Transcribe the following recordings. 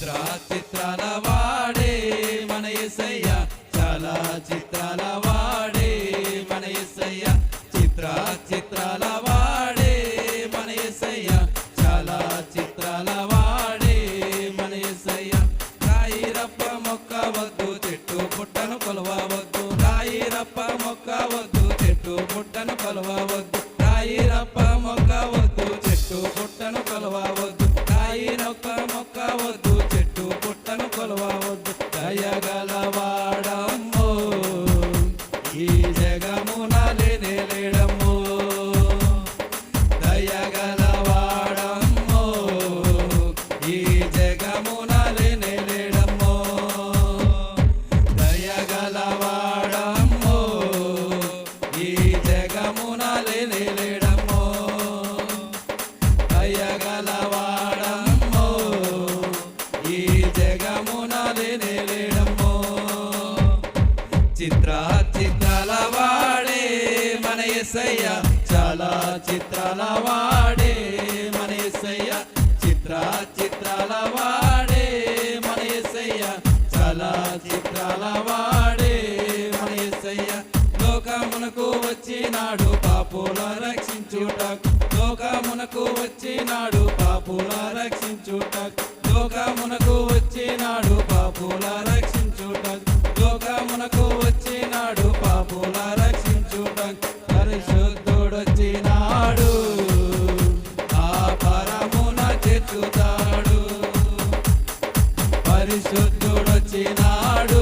చిత్రాల చిత్రాల వాడే మన ఎసయ్య చాలా చిత్రాల వాడే మన ఎసయ్య చిత్రా చిత్రాల వాడే మన ఎసయ్య చాలా చిత్రాల వాడే మన ఎసయ్య రాయిరప్ప మొక్క వద్దు చెట్టు పుట్టను కొలవద్దు రాయిరప్ప మొక్క వద్దు చెట్టు పుట్టను కొలవద్దు రాయిరప్ప మొక్క వద్దు చెట్టు పుట్టను కొలవద్దు రాయి నొక్క మొక్క వద్దు చెట్టు పుట్టను కొలవద్దు దయగలవాడమ్మ వచ్చినాడు పాపుల రక్షించుట లోకమునకు వచ్చినాడు పాపుల రక్షించుట లోకమునకు వచ్చినాడు పాపుల రక్షించుట లోకమునకు వచ్చినాడు పాపుల పరిశోధుడు వచ్చినాడు ఆ పరమున పరిశోధుడు వచ్చినాడు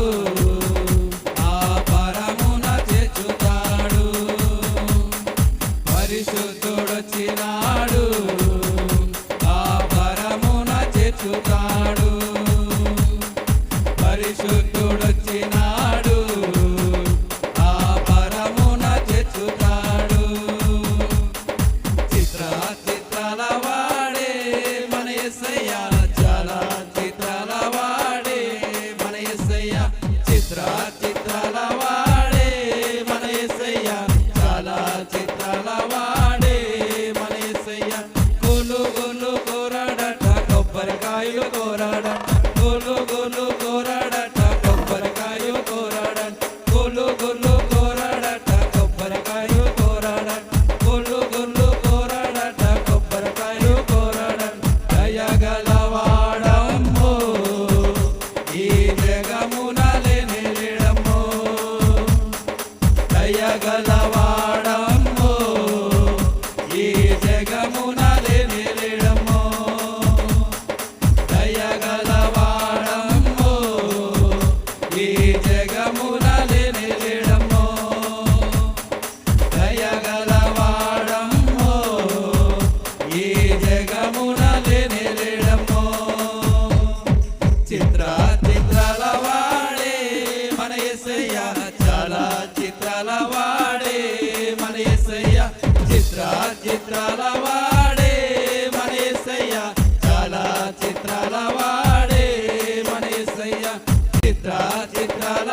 చిత్ర చిత్రాల